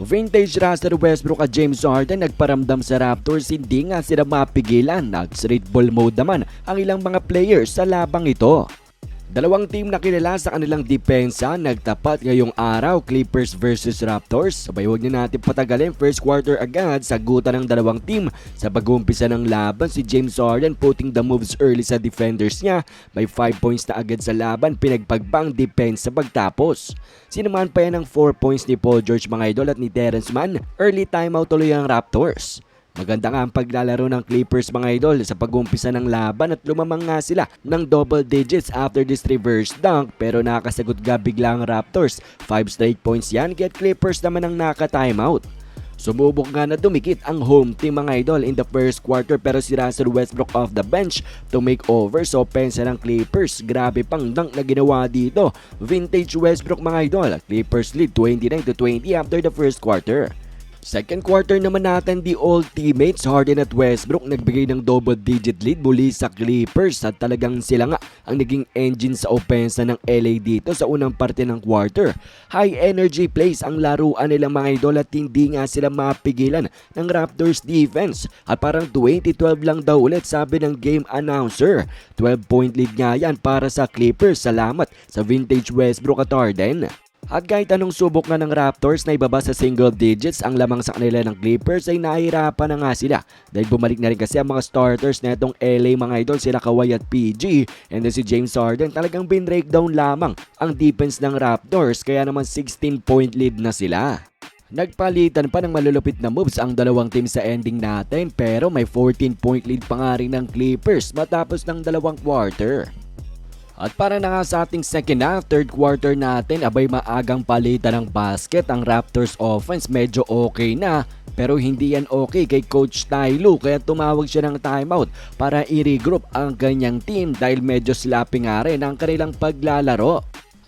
Vintage Russell Westbrook at James Harden nagparamdam sa Raptors hindi nga sila mapigilan. Nag-straight ball mode naman ang ilang mga players sa labang ito. Dalawang team na kilala sa kanilang depensa nagtapat ngayong araw Clippers versus Raptors. Sabay huwag na natin patagalin first quarter agad sagutan ng dalawang team. Sa pag-uumpisa ng laban si James Harden putting the moves early sa defenders niya. May 5 points na agad sa laban pinagpagbang depensa pagtapos. Sinaman pa yan ng 4 points ni Paul George mga idol at ni Terrence Mann. Early timeout tuloy ang Raptors. Maganda nga ang paglalaro ng Clippers mga idol sa pag-umpisa ng laban at lumamang nga sila ng double digits after this reverse dunk pero nakasagot ga bigla ang Raptors. 5 straight points yan kaya Clippers naman ang naka-timeout. Sumubok nga na dumikit ang home team mga idol in the first quarter pero si Russell Westbrook off the bench to make over so pensa ng Clippers. Grabe pang dunk na ginawa dito. Vintage Westbrook mga idol. Clippers lead 29 to 20 after the first quarter. Second quarter naman natin, the old teammates Harden at Westbrook nagbigay ng double-digit lead muli sa Clippers at talagang sila nga ang naging engine sa opensa ng LA dito sa unang parte ng quarter. High energy plays ang laruan nilang mga idol at hindi nga sila mapigilan ng Raptors defense at parang 20-12 lang daw ulit sabi ng game announcer. 12 point lead nga yan para sa Clippers. Salamat sa vintage Westbrook at Harden. At kahit anong subok nga ng Raptors na ibaba sa single digits ang lamang sa kanila ng Clippers ay nahihirapan na nga sila dahil bumalik na rin kasi ang mga starters na itong LA mga idol sila Kawhi at PG and then si James Harden talagang bin-breakdown lamang ang defense ng Raptors kaya naman 16 point lead na sila. Nagpalitan pa ng malulupit na moves ang dalawang team sa ending natin pero may 14 point lead pa nga rin ng Clippers matapos ng dalawang quarter. At para na nga sa ating second half, third quarter natin, abay maagang palitan ng basket. Ang Raptors offense medyo okay na. Pero hindi yan okay kay Coach Tylo kaya tumawag siya ng timeout para i-regroup ang kanyang team dahil medyo sloppy nga rin ang kanilang paglalaro.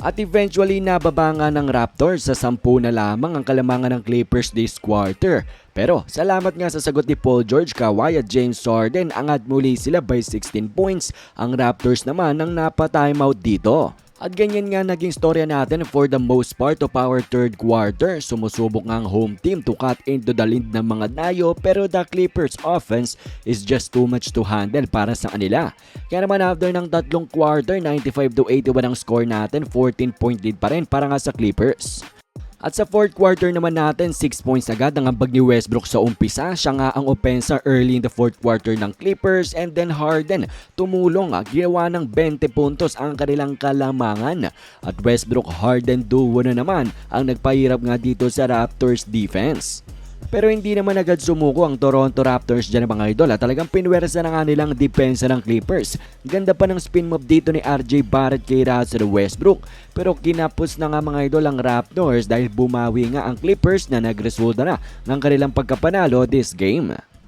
At eventually nababa nga ng Raptors sa 10 na lamang ang kalamangan ng Clippers this quarter. Pero salamat nga sa sagot ni Paul George, Kawhi at James Harden angat muli sila by 16 points. Ang Raptors naman ang napa-timeout dito. At ganyan nga naging storya natin for the most part of our third quarter. Sumusubok nga ang home team to cut into the lead ng mga dayo pero the Clippers offense is just too much to handle para sa kanila. Kaya naman after ng tatlong quarter, 95 to 81 ang score natin, 14 point lead pa rin para nga sa Clippers. At sa fourth quarter naman natin, 6 points agad ang ambag ni Westbrook sa umpisa. Siya nga ang opensa early in the fourth quarter ng Clippers and then Harden tumulong. ah, Ginawa ng 20 puntos ang kanilang kalamangan. At Westbrook Harden duo na naman ang nagpahirap nga dito sa Raptors defense. Pero hindi naman agad sumuko ang Toronto Raptors dyan mga idol at talagang pinwersa na nga nilang depensa ng Clippers. Ganda pa ng spin move dito ni RJ Barrett kay Russell Westbrook. Pero kinapos na nga mga idol ang Raptors dahil bumawi nga ang Clippers na nagresulta na ng kanilang pagkapanalo this game.